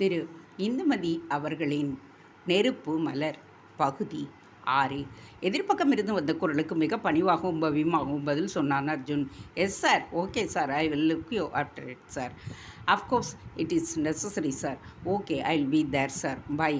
திரு இந்துமதி அவர்களின் நெருப்பு மலர் பகுதி ஆறு. எதிர்ப்பக்கம் இருந்து வந்த குரலுக்கு மிக பணிவாகவும் பவியமாகவும் பதில் சொன்னான் Arjun. Yes sir okay sir I will look you after it sir of course it is necessary sir okay I will be there sir bye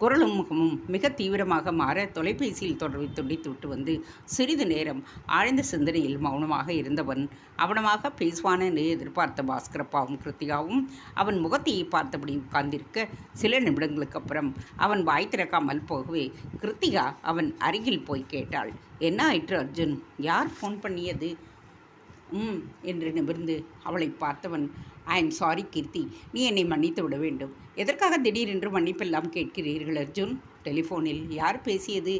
குரலும் முகமும் மிக தீவிரமாக மாற தொலைபேசியில் தொடர்பை துண்டித்து விட்டு வந்து சிறிது நேரம் ஆழ்ந்த சிந்தனையில் மௌனமாக இருந்தவன் அவனமாக பேசுவான் என்று எதிர்பார்த்த பாஸ்கரப்பாவும் கிருத்திகாவும் அவன் முகத்தையை பார்த்தபடி உட்கார்ந்திருக்க சில நிமிடங்களுக்கு அப்புறம் அவன் வாய் திறக்காமல் போகவே கிருத்திகா அவன் அருகில் போய் கேட்டாள். என்ன ஆயிற்று அர்ஜுன்? யார் ஃபோன் பண்ணியது? ம் என்று நிமிர்ந்து அவளை பார்த்தவன் ஐ எம் சாரி கீர்த்தி. நீ என்னை மன்னித்து விட வேண்டும். எதற்காக திடீரென்று மன்னிப்பெல்லாம் கேட்கிறீர்கள் அர்ஜுன்? டெலிஃபோனில் யார் பேசியது?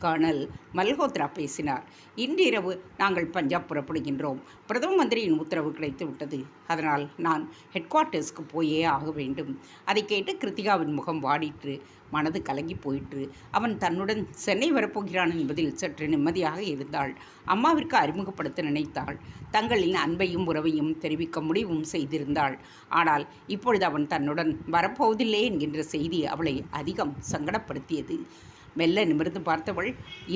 கர்னல் மல்ஹோத்ரா பேசினார். இன்றிரவு நாங்கள் பஞ்சாப் புறப்படுகின்றோம். பிரதம மந்திரியின் உத்தரவு கிடைத்து விட்டது. அதனால் நான் ஹெட் குவார்ட்டர்ஸ்க்கு போயே ஆக வேண்டும். அதை கேட்டு கிருத்திகாவின் முகம் வாடிற்று. மனது கலங்கி போயிற்று. அவன் தன்னுடன் சென்னை வரப்போகிறான் என்பதில் சற்று நிம்மதியாக இருந்தாள். அம்மாவிற்கு அறிமுகப்படுத்த நினைத்தாள். தங்களின் அன்பையும் உறவையும் தெரிவிக்க முடிவும் செய்திருந்தாள். ஆனால் இப்பொழுது அவன் தன்னுடன் வரப்போவதில்லை என்கின்ற செய்தி அவளை அதிகம் சங்கடப்படுத்தியது. மெல்ல நிமிர்ந்து பார்த்தவள்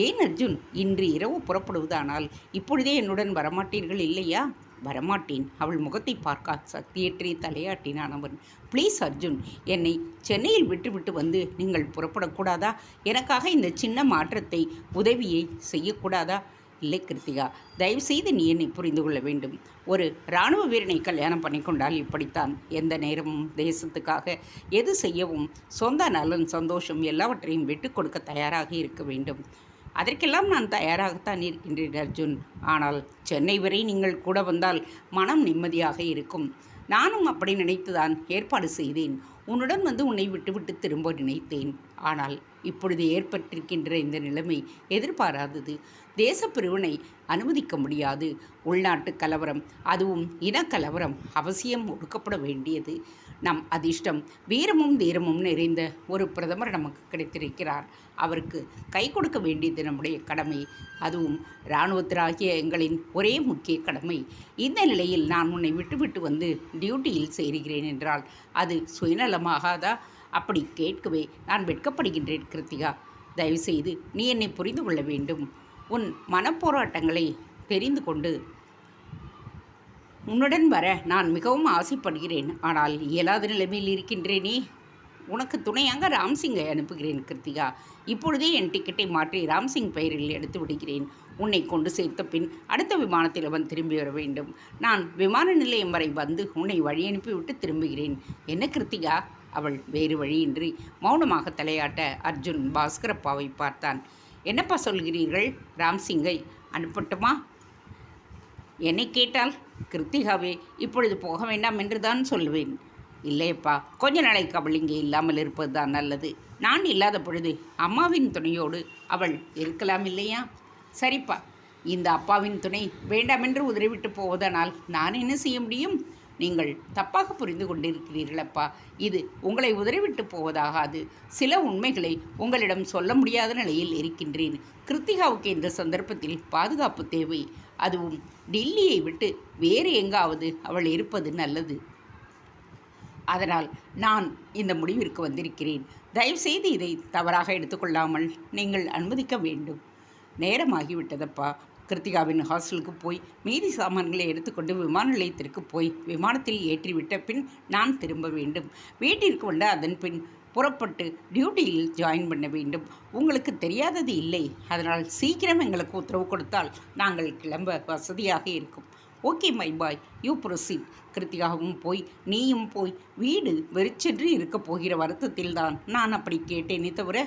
ஏன் அர்ஜுன் இன்று இரவு புறப்படுவதானால் இப்பொழுதே என்னுடன் வரமாட்டீர்கள் இல்லையா? வரமாட்டேன். அவள் முகத்தை பார்க்க சக்தியற்றி தலையாட்டினான் அவன். ப்ளீஸ் அர்ஜுன் என்னை சென்னையில் விட்டுவிட்டு வந்து நீங்கள் புறப்படக்கூடாதா? எனக்காக இந்த சின்ன மாற்றத்தை உதவியை செய்யக்கூடாதா? இல்லை கிருத்திகா. தயவுசெய்து நீ என்னை புரிந்து கொள்ள வேண்டும். ஒரு இராணுவ வீரனை கல்யாணம் பண்ணி கொண்டால் இப்படித்தான். எந்த நேரமும் தேசத்துக்காக எது செய்யவும் சொந்த நலன் சந்தோஷம் எல்லாவற்றையும் விட்டு கொடுக்க தயாராக இருக்க வேண்டும். அதற்கெல்லாம் நான் தயாராகத்தான் இருக்கின்றேன் அர்ஜுன். ஆனால் சென்னை வரை நீங்கள் கூட வந்தால் மனம் நிம்மதியாக இருக்கும். நானும் அப்படி நினைத்துதான் ஏற்பாடு செய்தேன். உன்னுடன் வந்து உன்னை விட்டுவிட்டு திரும்ப நினைத்தேன். ஆனால் இப்பொழுது ஏற்பட்டிருக்கின்ற இந்த நிலைமை எதிர்பாராதது. தேசப்பிரிவினை அனுமதிக்க முடியாது. உள்நாட்டு கலவரம் அதுவும் இனக்கலவரம் அவசியம் ஒடுக்கப்பட வேண்டியது. நம் அதிர்ஷ்டம் வீரமும் தீரமும் நிறைந்த ஒரு பிரதமர் நமக்கு கிடைத்திருக்கிறார். அவருக்கு கை கொடுக்க வேண்டியது நம்முடைய கடமை. அதுவும் இராணுவத்திலாகிய எங்களின் ஒரே முக்கிய கடமை. இந்த நிலையில் நான் உன்னை விட்டுவிட்டு வந்து டியூட்டியில் சேருகிறேன் என்றால் அது சுயநலமாகாதா? அப்படி கேட்கவே நான் வெட்கப்படுகின்றேன் கிருத்திகா. தயவுசெய்து நீ என்னை புரிந்து கொள்ள வேண்டும். உன் மனப்போராட்டங்களை தெரிந்து கொண்டு உன்னுடன் வர நான் மிகவும் ஆசைப்படுகிறேன். ஆனால் இயலாத நிலைமையில் இருக்கின்றேனே உனக்கு துணையாக ராம்சிங்கை அனுப்புகிறேன் கிருத்திகா. இப்பொழுதே என் டிக்கெட்டை மாற்றி ராம்சிங் பெயரில் எடுத்து விடுகிறேன். உன்னை கொண்டு சேர்த்த பின் அடுத்த விமானத்தில் அவன் திரும்பி வர வேண்டும். நான் விமான நிலையம் வரை வந்து உன்னை வழி அனுப்பிவிட்டு திரும்புகிறேன். என்ன கிருத்திகா? அவள் வேறு வழியின்றி மௌனமாக தலையாட்ட அர்ஜுன் பாஸ்கரப்பாவை பார்த்தான். என்னப்பா சொல்கிறீர்கள்? ராம்சிங்கை அனுப்பட்டுமா? என்னை கேட்டால் கிருத்திகாவே இப்பொழுது போக வேண்டாம் என்று தான் சொல்லுவேன் இல்லையப்பா கொஞ்ச நாளைக்கு அவள் இங்கே இல்லாமல் இருப்பது தான் நல்லது. நான் இல்லாத பொழுது அம்மாவின் துணையோடு அவள் இருக்கலாம் இல்லையா? சரிப்பா இந்த அப்பாவின் துணை வேண்டாமென்று உதறிவிட்டு போவதனால் நான் என்ன செய்ய முடியும்? நீங்கள் தப்பாக புரிந்து கொண்டிருக்கிறீர்களப்பா. இது உங்களை உதறிவிட்டு போவதாகாது. சில உண்மைகளை உங்களிடம் சொல்ல முடியாத நிலையில் இருக்கின்றேன். கிருத்திகாவுக்கு இந்த சந்தர்ப்பத்தில் பாதுகாப்பு தேவை. அதுவும் டில்லியை விட்டு வேறு எங்காவது அவள் இருப்பது நல்லது. அதனால் நான் இந்த முடிவிற்கு வந்திருக்கிறேன். தயவுசெய்து இதை தவறாக எடுத்துக்கொள்ளாமல் நீங்கள் அனுமதிக்க வேண்டும். நேரமாகிவிட்டதப்பா. கிருத்திகாவின் ஹாஸ்டலுக்கு போய் மீதி சாமான்களை எடுத்துக்கொண்டு விமான நிலையத்திற்கு போய் விமானத்தில் ஏற்றிவிட்ட பின் நான் திரும்ப வேண்டும். வீட்டிற்கு வந்த அதன் பின் புறப்பட்டு டியூட்டியில் ஜாயின் பண்ண வேண்டும். உங்களுக்கு தெரியாதது இல்லை. அதனால் சீக்கிரம் எங்களுக்கு உத்தரவு கொடுத்தால் நாங்கள் கிளம்ப வசதியாக இருக்கும். Okay my boy. You proceed. கிருத்திகாவும் போய் நீயும் போய் வீடு வெறிச்சென்று இருக்கப் போகிற வருத்தத்தில் தான் நான் அப்படி கேட்டேனே தவிர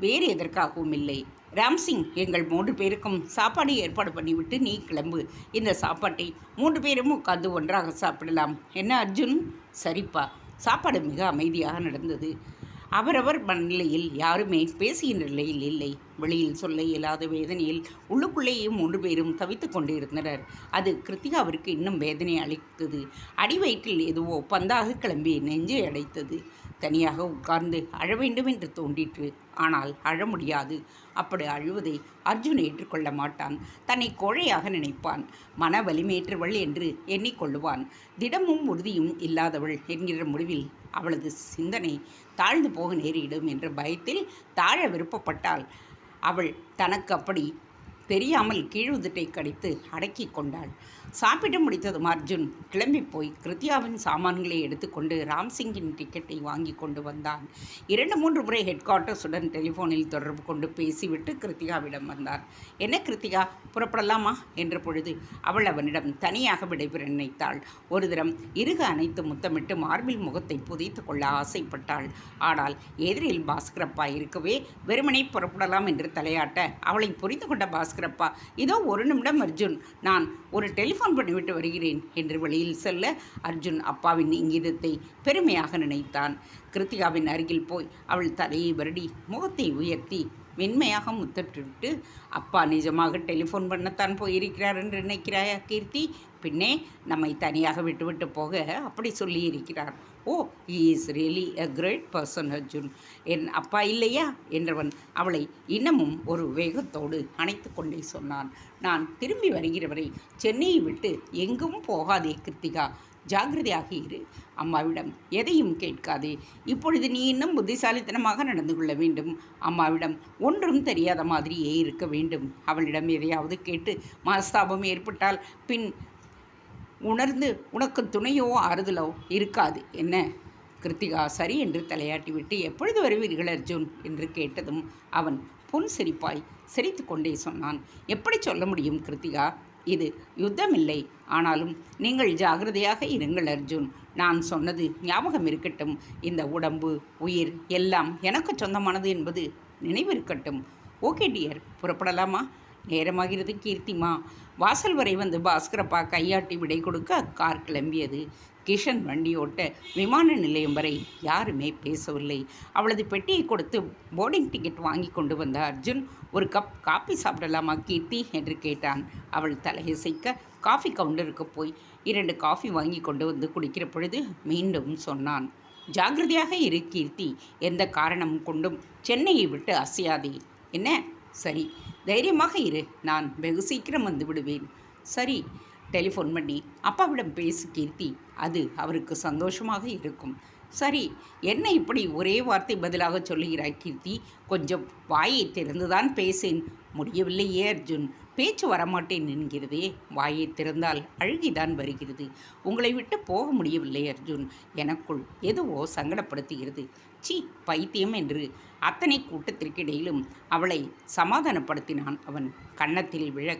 வேறு எதற்காகவும் இல்லை. ராம்சிங் எங்கள் மூன்று பேருக்கும் சாப்பாடு ஏற்பாடு பண்ணிவிட்டு நீ கிளம்பு. இந்த சாப்பாட்டை மூன்று பேரும் உட்காந்து ஒன்றாக சாப்பிடலாம். என்ன அர்ஜுன்? சரிப்பா. சாப்பாடு மிக அமைதியாக நடந்தது. அவரவர் மனநிலையில் யாருமே பேசுகின்ற நிலையில் இல்லை. வெளியில் சொல்ல இயலாத வேதனையில் உள்ளுக்குள்ளேயே மூன்று பேரும் தவித்து கொண்டிருந்தனர். அது கிருத்திகாவிற்கு இன்னும் வேதனை அளித்தது. அடிவயிற்றில் எதுவோ பந்தாக கிளம்பி நெஞ்சை அடைத்தது. தனியாக உட்கார்ந்து அழ வேண்டும் என்று தோன்றிற்று. ஆனால் அழ முடியாது. அப்படி அழுவதை அர்ஜுன் ஏற்றுக்கொள்ள மாட்டான். தன்னை கோழையாக நினைப்பான். மன வலிமையற்றவள் என்று எண்ணிக்கொள்ளுவான். திடமும் உறுதியும் இல்லாதவள் என்கிற முடிவில் அவளது சிந்தனை தாழ்ந்து போக நேரிடும் என்ற பயத்தில் தாழ விருப்பப்பட்டால் அவள் தனக்கு அப்படி தெரியாமல் கீழுதட்டை கடித்து அடக்கி கொண்டாள். சாப்பிட்டு முடித்ததும் அர்ஜுன் கிளம்பி போய் கிருத்தியாவின் சாமான்களை எடுத்துக்கொண்டு ராம்சிங்கின் டிக்கெட்டை வாங்கி கொண்டு வந்தான். இரண்டு மூன்று முறை ஹெட் குவார்ட்டர்ஸுடன் டெலிஃபோனில் தொடர்பு கொண்டு பேசிவிட்டு கிருத்திகாவிடம் வந்தார். என்ன கிருத்திகா புறப்படலாமா? என்ற பொழுது அவள் அவனிடம் தனியாக விடைபெற நினைத்தாள். ஒரு தினம் இருக அனைத்து முத்தமிட்டு மார்பில் முகத்தை புதைத்து கொள்ள ஆசைப்பட்டாள். ஆனால் எதிரில் பாஸ்கரப்பா இருக்கவே வெறுமனே புறப்படலாம் என்று தலையாட்ட அவளை புரிந்து கொண்ட பாஸ்கரப்பா இதோ ஒரு நிமிடம் அர்ஜுன் நான் ஒரு டெலிஃபோன் பண்ணிவிட்டு வருகிறேன் என்று வெளியில் செல்ல அர்ஜுன் அப்பாவின் இங்கிதத்தை பெருமையாக நினைத்தான். கிருத்திகாவின் அருகில் போய் அவள் தலையை வருடி முகத்தை உயர்த்தி மென்மையாக முத்தட்டுவிட்டு அப்பா நிஜமாக டெலிஃபோன் பண்ணத்தான் போயிருக்கிறார் என்று நினைக்கிறாயா கீர்த்தி? பின்னே நம்மை தனியாக விட்டுவிட்டு போக அப்படி சொல்லியிருக்கிறார். ஓ is really a great person Arjun. என் அப்பா இல்லையா? என்றவன் அவளை இன்னமும் ஒரு வேகத்தோடு அணைத்து கொண்டே சொன்னான். நான் திரும்பி வருகிறவரை சென்னையை விட்டு எங்கும் போகாதே கிருத்திகா. ஜாகிரதையாக இரு. அம்மாவிடம் எதையும் கேட்காதே. இப்பொழுது நீ இன்னும் புத்திசாலித்தனமாக நடந்து கொள்ள வேண்டும். அம்மாவிடம் ஒன்றும் தெரியாத மாதிரியே இருக்க வேண்டும். அவளிடம் எதையாவது கேட்டு மனஸ்தாபம் ஏற்பட்டால் பின் உணர்ந்து உனக்கு துணையோ ஆறுதலோ இருக்காது. என்ன? கிருத்திகா சரி என்று தலையாட்டிவிட்டு எப்பொழுது வருவீர்கள் அர்ஜுன்? என்று கேட்டதும் அவன் புன் சிரிப்பாய் சிரித்து கொண்டே சொன்னான். எப்படி சொல்ல முடியும் கிருத்திகா? இது யுத்தமில்லை. ஆனாலும் நீங்கள் ஜாகிரதையாக இருங்கள் அர்ஜுன். நான் சொன்னது ஞாபகம் இருக்கட்டும். இந்த உடம்பு உயிர் எல்லாம் எனக்கு சொந்தமானது என்பது நினைவிருக்கட்டும். Okay dear. புறப்படலாமா? நேரமாகிறது கீர்த்திமா. வாசல் வரை வந்து பாஸ்கரப்பா கையாட்டி விடை கொடுக்க கார் கிளம்பியது. கிஷன் வண்டியோட்ட விமான நிலையம் வரை யாருமே பேசவில்லை. அவளது பெட்டியை கொடுத்து போர்டிங் டிக்கெட் வாங்கி கொண்டு வந்த அர்ஜுன் ஒரு கப் காப்பி சாப்பிடலாமா கீர்த்தி? என்று கேட்டான். அவள் தலையசைக்க காஃபி கவுண்டருக்கு போய் இரண்டு காஃபி வாங்கி கொண்டு வந்து குடிக்கிற பொழுது மீண்டும் சொன்னான் ஜாகிரதையாக இரு கீர்த்தி. எந்த காரணம் கொண்டும் சென்னையை விட்டு அசையாதே. என்ன? சரி. தைரியமாக இரு. நான் வெகு சீக்கிரம் வந்து விடுவேன். சரி. டெலிஃபோன் பண்ணி அப்பாவிடம் பேசு கீர்த்தி. அது அவருக்கு சந்தோஷமாக இருக்கும். சரி என்ன இப்படி ஒரே வார்த்தை பதிலாக சொல்லுகிறாய் கீர்த்தி? கொஞ்சம் வாயை திறந்துதான் பேசேன். முடியவில்லையே அர்ஜுன். பேச்சு வரமாட்டேன் என்கிறதே வாயை திறந்தால் அழுகிதான் வருகிறது. உங்களை விட்டு போக முடியவில்லை அர்ஜுன். எனக்குள் எதுவோ சங்கடப்படுத்துகிறது. சீ பைத்தியம் என்று அத்தனை கூட்டத்திற்கிடையிலும் அவளை சமாதானப்படுத்தினான் அவன். கன்னத்தில் விழ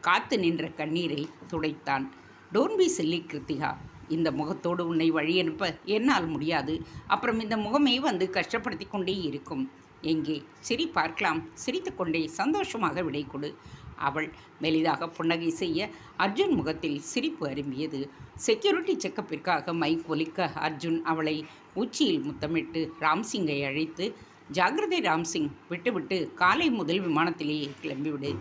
காத்து நின்ற கண்ணீரை துடைத்தான். Don't be silly Krithika. இந்த முகத்தோடு உன்னை வழியனுப்ப என்னால் முடியாது. அப்புறம் இந்த முகமே வந்து கஷ்டப்படுத்தி கொண்டே இருக்கும். எங்கே? சிரி பார்க்கலாம். சிரித்துக்கொண்டே சந்தோஷமாக விடை கொடு. அவள் மெலிதாக புன்னகை செய்ய அர்ஜுன் முகத்தில் சிரிப்பு அரும்பியது. செக்யூரிட்டி செக்கப்பிற்காக மைக் ஒலிக்க அர்ஜுன் அவளை உச்சியில் முத்தமிட்டு ராம்சிங்கை அழைத்து ஜாகிரதை ராம்சிங் விட்டுவிட்டு காலை முதல் விமானத்திலேயே கிளம்பிவிடு.